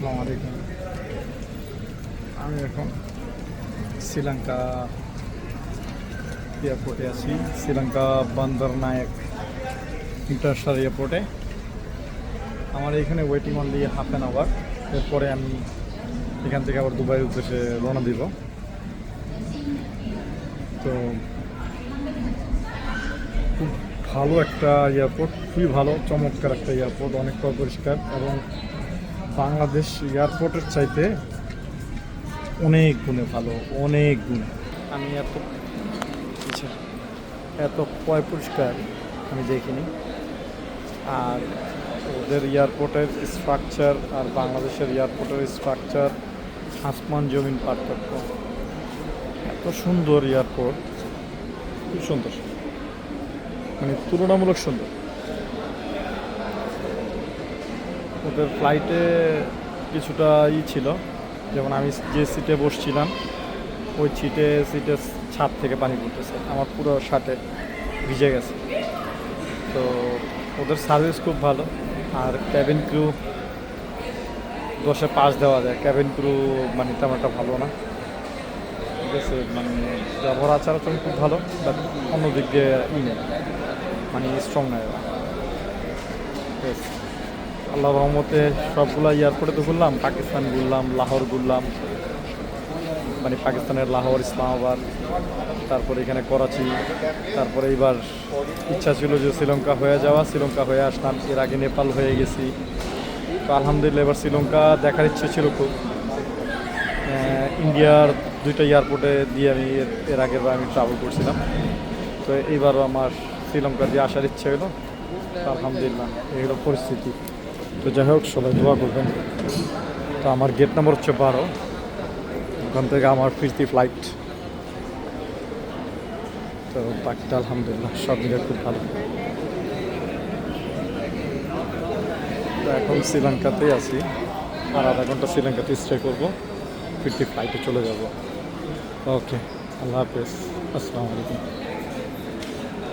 আসসালামু আলাইকুম। আমি এখন শ্রীলঙ্কা এয়ারপোর্টে আছি। শ্রীলঙ্কা বন্দর নায়ক ইন্টারন্যাশনাল এয়ারপোর্টে। আমার এখানে waiting only half an hour এরপরে আমি এখান থেকে আবার দুবাইয়ের উদ্দেশ্যে রওনা দিব। তো খুব ভালো একটা এয়ারপোর্ট, খুবই ভালো, চমৎকার একটা এয়ারপোর্ট অনেক পরিষ্কার এবং বাংলাদেশ এয়ারপোর্টের চাইতে অনেক গুণে ভালো অনেক গুণে। আমি এত আচ্ছা, এত পয় পরিষ্কার আমি দেখিনি। আর ওদের এয়ারপোর্টের স্ট্রাকচার আর বাংলাদেশের এয়ারপোর্টের স্ট্রাকচার আসমান জমিন পার্থক্য। এত সুন্দর এয়ারপোর্ট। খুব সুন্দর। মানে তুলনামূলক সুন্দর। ওদের ফ্লাইটে কিছুটা ই ছিল। যেমন আমি যে সিটে বসছিলাম, ওই সিটে সিটে ছাদ থেকে পানি পড়তেছে। আমার পুরো শার্টে ভিজে গেছে। তো ওদের সার্ভিস খুব ভালো। আর ক্যাবিন ক্রু দশে পাঁচ দেওয়া যায়। ক্যাবিন ক্রু মানে তেমন একটা ভালো না। ঠিক আছে মানে ব্যবহার, আচার, আচরণ খুব ভালো বাট অন্য দিক দিয়ে ই নেই। মানে স্ট্রং নয়। ঠিক আছে। আল্লাহ রহমতে সবগুলা এয়ারপোর্টে তো ঘুরলাম, পাকিস্তান ঘুরলাম, লাহোর ঘুরলাম মানে পাকিস্তানের লাহোর, ইসলামাবাদ, তারপরে এখানে করাচি, তারপরে এবার ইচ্ছা ছিল যে শ্রীলঙ্কা হয়ে যাওয়া, শ্রীলঙ্কা হয়ে আসলাম, এর আগে নেপাল হয়ে গেছি। তো আলহামদুলিল্লাহ এবার শ্রীলঙ্কা দেখার ইচ্ছে ছিল খুব। ইন্ডিয়ার দুইটা এয়ারপোর্টে দিয়ে আমি এর- আগের আমি ট্রাভেল করছিলাম। তো এইবারও আমার শ্রীলঙ্কা দিয়ে আসার ইচ্ছে হলো। আলহামদুলিল্লাহ, এই হলো পরিস্থিতি। তো যাই হোক, সবাই দোয়া করবেন। তো আমার গেট নাম্বার হচ্ছে বারো। ওখান থেকে আমার ফিরতি ফ্লাইট তো বাকিটা আলহামদুলিল্লাহ, সব মিলে খুব ভালো। তো এখন শ্রীলঙ্কাতেই আছি। আর আধা ঘণ্টা শ্রীলঙ্কাতে স্টে করব। ফিরতি ফ্লাইটে চলে যাব। ওকে আল্লাহ হাফেজ। আসসালামু আলাইকুম।